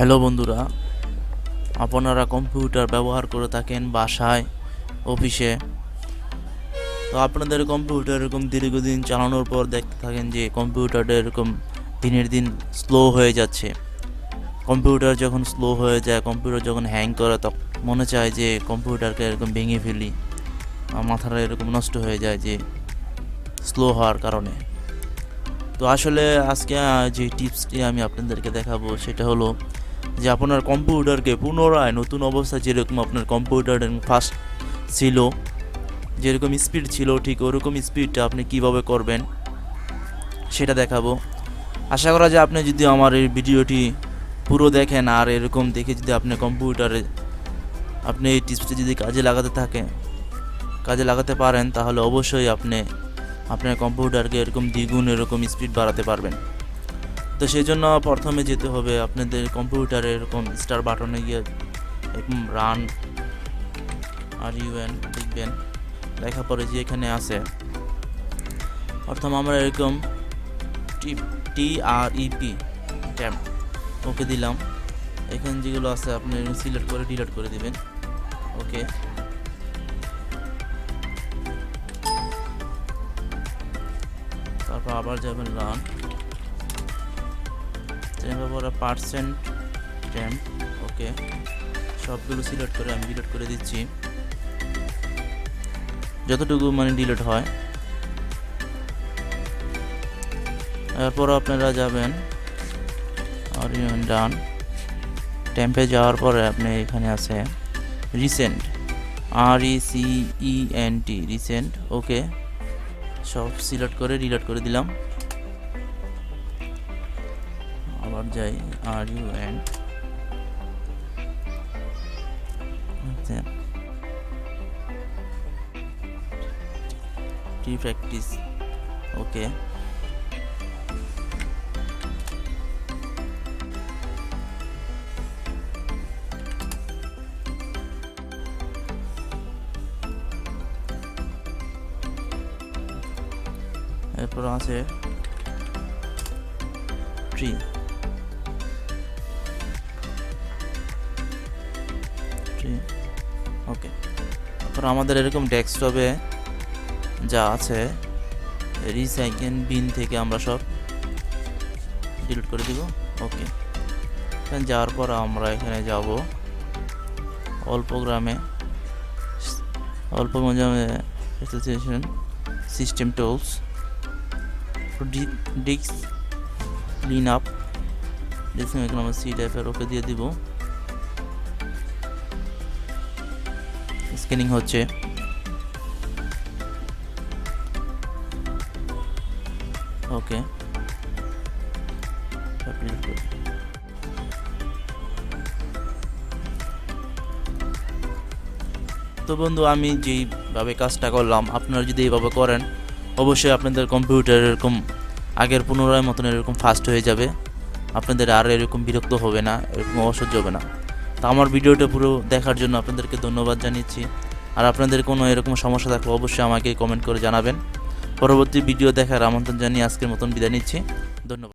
Hello বন্ধুরা, আপনারা computer ব্যবহার করে থাকেন বাসায়, অফিসে। তো আপনাদের কম্পিউটার এরকম দীর্ঘদিন চালানোর পর দেখতে থাকেন যে কম্পিউটারটা এরকম দিনের দিন স্লো হয়ে যাচ্ছে। কম্পিউটার যখন স্লো হয়ে যায়, কম্পিউটার যখন হ্যাং করে তখন মনে চায় যে কম্পিউটারকে এরকম ভেঙে ফেলি। মাথাটা এরকম নষ্ট হয়ে যায় যে স্লো হওয়ার কারণে। তো আসলে আজকে যে টিপসটি আমি আপনাদেরকে দেখাবো, সেটা হলো যে আপনার কম্পিউটারকে পুনরায় নতুন অবস্থা যেরকম আপনার কম্পিউটার ফাস্ট ছিল, যেরকম স্পিড ছিল, ঠিক ওরকম স্পিডটা আপনি কীভাবে করবেন সেটা দেখাবো। আশা করা যায় আপনি যদি আমার এই ভিডিওটি পুরো দেখেন আর এরকম দেখে যদি আপনি কম্পিউটারে আপনি এই টিপসটি যদি কাজে লাগাতে থাকেন কাজে লাগাতে পারেন, তাহলে অবশ্যই আপনি আপনার কম্পিউটারকে এরকম দ্বিগুণ এরকম স্পিড বাড়াতে পারবেন। তো সেই জন্য প্রথমে যেতে হবে আপনাদের কম্পিউটারে এরকম স্টার বাটনে গিয়ে, এরকম রান আর ইউএন লিখবেন লেখা পরে যে এখানে আছে, প্রথম আমরা এরকম টি টি আর ইপি ট্যাম ওকে দিলাম। এখানে যেগুলো আছে, আপনি সিলেক্ট করে ডিলিট করে দিবেন। ওকে তারপর আবার যাবেন রান তারপর পার্সেন্ট ট্যাম ওকে সবগুলো সিলেক্ট করে আমি ডিলিট করে দিচ্ছি। যতটুকু মানে ডিলিট হয়। এরপর আপনারা যাবেন। আর ডান ট্যাম্পে যাওয়ার পরে আপনি এখানে আছে। Recent R E C E N T recent okay সব সিলেক্ট করে ডিলিট করে দিলাম। আবার যাই R U N? T practice okay এরপর আছে ট্রি ট্রি ওকে। তারপর আমাদের এরকম ডেস্কটপে যা আছে রিসাইকেল বিন থেকে আমরা সব ডিলিট করে দিব। ওকে। যাওয়ার পর আমরা এখানে যাব। অল্প গ্রামে, all programs association system tools disk clean up disk আমরা সি টাইপের ওকে দিয়ে দিব। স্ক্যানিং হচ্ছে। ওকে। তো বন্ধু, আমি যেইভাবে কাজটা করলাম, আপনারা যদি এইভাবে করেন, অবশ্যই আপনাদের কম্পিউটার এরকম আগের পুনরায় মতন এরকম ফাস্ট হয়ে যাবে। আপনাদের আর এরকম বিরক্ত হবে না, এরকম অসহ্য হবে না। তো আমার ভিডিওটা পুরো দেখার জন্য আপনাদেরকে ধন্যবাদ জানিয়েছি। আর আপনাদের কোনো এরকম সমস্যা থাকলে অবশ্যই আমাকে কমেন্ট করে জানাবেন। পরবর্তী ভিডিও দেখার আমন্ত্রণ জানিয়ে আজকের মতন বিদায় নিচ্ছি।